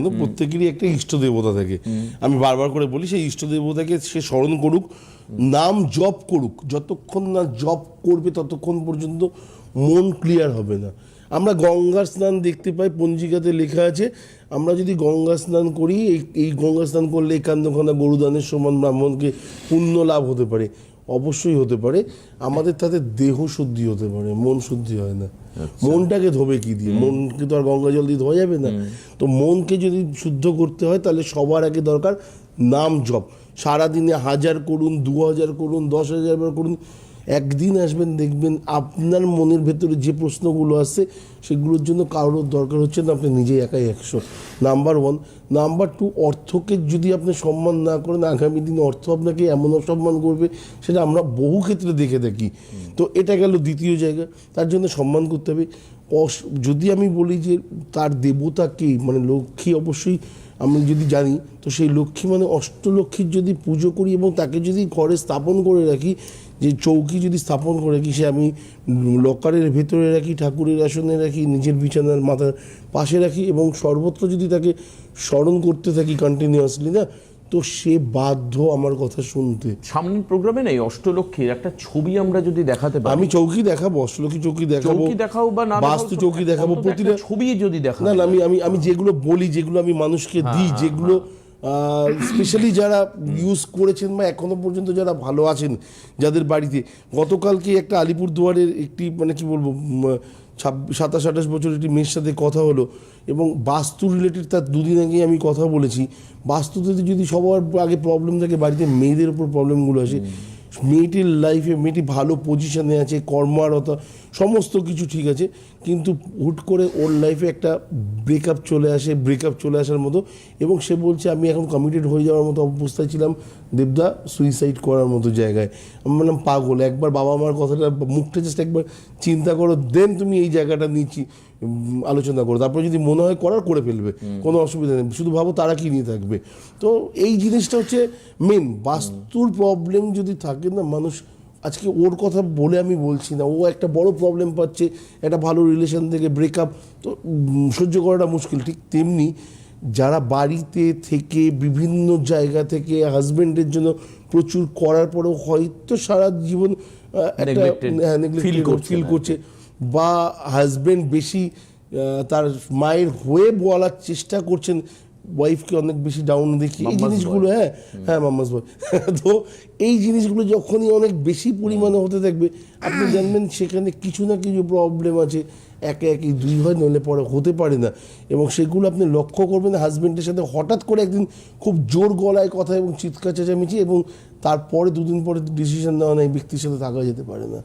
কিন্তু প্রত্যেকেরই একটা ইষ্ট দেবতা থাকে আমি বারবার করে বলি সেই ইষ্ট দেবতাকে সে স্মরণ করুক নাম জপ করুক। যতক্ষণ না জপ করবে ততক্ষণ পর্যন্ত মন ক্লিয়ার হবে না। আমরা গঙ্গা স্নান দেখতে পাই পঞ্জিকাতে লেখা আছে আমরা যদি গঙ্গা স্নান করি এই- এই গঙ্গা স্নান করলে একান্তখানা গরুদানের সমান ব্রাহ্মণকে পুণ্য লাভ হতে পারে। অবশ্যই হতে পারে। আমাদের তাতে দেহ শুদ্ধি হতে পারে মন শুদ্ধি হয় না। মনটাকে ধোবে কি দিয়ে? মনকে তো আর গঙ্গা জল দিয়ে ধোয়া যাবে না। তো মনকে যদি শুদ্ধ করতে হয় তাহলে সবার আগে দরকার নাম জপ। সারাদিনে হাজার করুন দু হাজার করুন দশ হাজার করুন একদিন আসবেন, দেখবেন আপনার মনের ভেতরে যে প্রশ্নগুলো আসছে সেগুলোর জন্য কারোর দরকার হচ্ছে না, আপনি নিজেই একাই একশো। নাম্বার ওয়ান নাম্বার টু অর্থকে যদি আপনি সম্মান না করেন, আগামী দিনে অর্থ আপনাকে এমন অসম্মান করবে, সেটা আমরা বহু ক্ষেত্রে দেখে থাকি। তো এটা গেল দ্বিতীয় জায়গা, তার জন্য সম্মান করতে হবে। যদি আমি বলি যে তার দেবতা কে মানে লক্ষ্মী অবশ্যই আমি যদি জানি, তো সেই লক্ষ্মী মানে অষ্টলক্ষ্মীর যদি পুজো করি এবং তাকে যদি ঘরে স্থাপন করে রাখি যে চৌকি যদি স্থাপন করে রাখি সে আমি লকারের ভেতরে রাখি ঠাকুরের আসনে রাখি নিজের বিছানার মাথার পাশে রাখি এবং সর্বত্র যদি তাকে স্মরণ করতে থাকি কন্টিনিউয়াসলি না? তো সে বাধ্য আমার কথা শুনতে। সামনের প্রোগ্রামে নেই অষ্টলক্ষীর একটা ছবি আমরা যদি দেখাতে পারি। আমি চৌকি দেখাবো অষ্টলক্ষ্মী চৌকি দেখাবো চৌকি দেখাও বা না বাস্তু চৌকি দেখাবো প্রতিটা ছবি যদি দেখা না আমি আমি আমি যেগুলো বলি যেগুলো আমি মানুষকে হ্যাঁ, দিই যেগুলো স্পেশালি যারা ইউজ করেছেন বা এখনও পর্যন্ত যারা ভালো আছেন যাদের বাড়িতে, গতকালকে একটা আলিপুর দুয়ারের একটি মানে কি বলব সাতাশ, আঠাশ বছর একটি মেয়ের সাথে কথা হলো এবং বাস্তু রিলেটেড তার দুদিন আগে আমি কথা বলেছি। বাস্তুতে যদি সবার আগে প্রবলেম থাকে, বাড়িতে মেয়েদের উপর প্রবলেমগুলো আসে মেয়েটির লাইফে মেয়েটি ভালো পজিশনে আছে কর্মরত সমস্ত কিছু ঠিক আছে কিন্তু হুট করে ওর লাইফে একটা ব্রেকআপ চলে আসে ব্রেকআপ চলে আসার মতো এবং সে বলছে আমি এখন কমিটেড হয়ে যাওয়ার মতো অবস্থায় ছিলাম দেবদা সুইসাইড করার মতো জায়গায়। আমি বললাম পাগল একবার বাবা মার কথাটা মুখটা জাস্ট একবার চিন্তা করো দেন তুমি এই জায়গাটা নিচ্ছি আলোচনা করো। তারপরে যদি মনে হয় করার করে ফেলবে কোনো অসুবিধা নেই। শুধু ভাবো তারা কি নিয়ে থাকবে। তো এই জিনিসটা হচ্ছে মেন বাস্তুর প্রবলেম যদি থাকে না মানুষ আজকে ওর কথা বলে আমি বলছি না ও একটা বড় প্রবলেম পাচ্ছে একটা ভালো রিলেশন থেকে ব্রেকআপ তো সহ্য করাটা মুশকিল। ঠিক তেমনি যারা বাড়িতে থেকে বিভিন্ন জায়গা থেকে হাজবেন্ডের জন্য প্রচুর করার পরেও হয়তো সারা জীবন Neglected. হ্যাঁ, করছে ফিল করছে বা হাজবেন্ড বেশি তার মায়ের হয়ে বলার চেষ্টা করছেন ওয়াইফকে অনেক বেশি ডাউন দেখি এই জিনিসগুলো হ্যাঁ হ্যাঁ মাম্মাস বয় তো এই জিনিসগুলো যখনই অনেক বেশি পরিমাণে হতে থাকবে আপনি জানবেন সেখানে কিছু না কিছু প্রবলেম আছে একে একে দুই হয় নইলে পরে হতে পারে না। এবং সেগুলো আপনি লক্ষ্য করবেন হাজবেন্ডের সাথে হঠাৎ করে একদিন খুব জোর গলায় কথা এবং চিৎকার চেঁচামেচি এবং তারপরে দুদিন পরে ডিসিশন নেওয়া নেই ব্যক্তির সাথে থাকা যেতে পারে না।